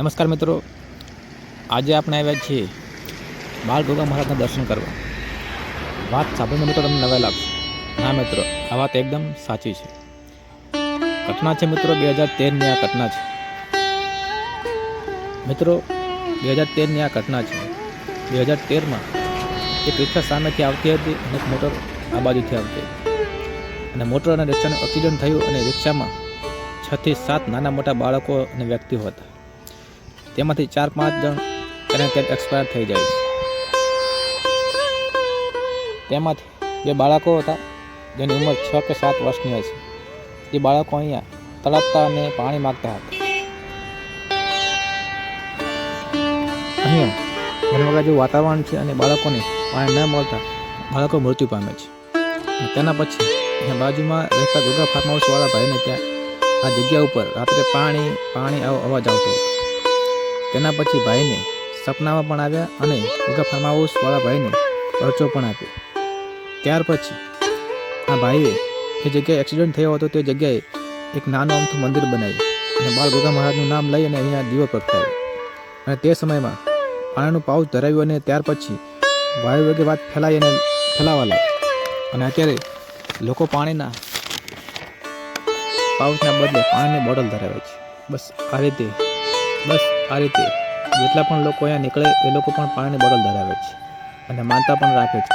નમસ્કાર મિત્રો. આજે આપણે આવ્યા છીએ બાળ ગોગા મહારાજના દર્શન કરવા. વાત સાંભળીને મિત્રો તમને નવા લાગશે. હા મિત્રો, આ વાત એકદમ સાચી છે. ઘટના છે મિત્રો બે હજાર તેરની આ ઘટના છે. મિત્રો, બે હજાર તેરની આ ઘટના છે. બે હજાર તેરમાં એક રિક્ષા સામેથી આવતી હતી અને એક મોટર આ બાજુથી આવતી હતી. અને મોટર અને રિક્ષાનું એક્સિડન્ટ થયું અને રિક્ષામાં છથી સાત નાના મોટા બાળકો અને વ્યક્તિઓ હતા. તેમાંથી ચાર પાંચ જણ કનેક્ટેડ એક્સપાયર થઈ જાય છે. તેમાંથી જે બાળકો હતા, જેની ઉંમર છ કે સાત વર્ષની હશે એ બાળકો અહીંયા તળપતા અને પાણી માગતા હતા. અહીંયા ઘણી જેવું વાતાવરણ છે અને બાળકોને પાણી ન મળતા, બાળકો મૃત્યુ પામે છે. તેના પછી અહીંયા બાજુમાં રહેતા ગોગા ફાર્મ હાઉસવાળા ભાઈને ત્યાં આ જગ્યા ઉપર રાત્રે પાણી પાણી આવો અવાજ આવતો હતો. તેના પછી ભાઈને સપનામાં પણ આવ્યા અને ગોગા ફાર્મ હાઉસવાળા ભાઈને પરચો પણ આપ્યો. ત્યાર પછી આ ભાઈએ જે જગ્યાએ એક્સિડન્ટ થયો હતો, તે જગ્યાએ એક નાનું અમથું મંદિર બનાવ્યું અને બાળ ગોગા મહારાજનું નામ લઈ અને અહીંયા દીવો પ્રગટાવ્યો. અને તે સમયમાં પાણીનું પાઉચ ધરાવ્યું અને ત્યાર પછી વાયુ વેગે વાત ફેલાઈ અને ફેલાવા લાગી અને અત્યારે લોકો પાણીના પાઉચના બદલે પાણીની બોટલ ધરાવે છે. બસ આ રીતે, બસ આ રીતે જેટલા પણ લોકો અહીંયા નીકળે, એ લોકો પણ પાણીની બોટલ ધરાવે છે અને માનતા પણ રાખે છે.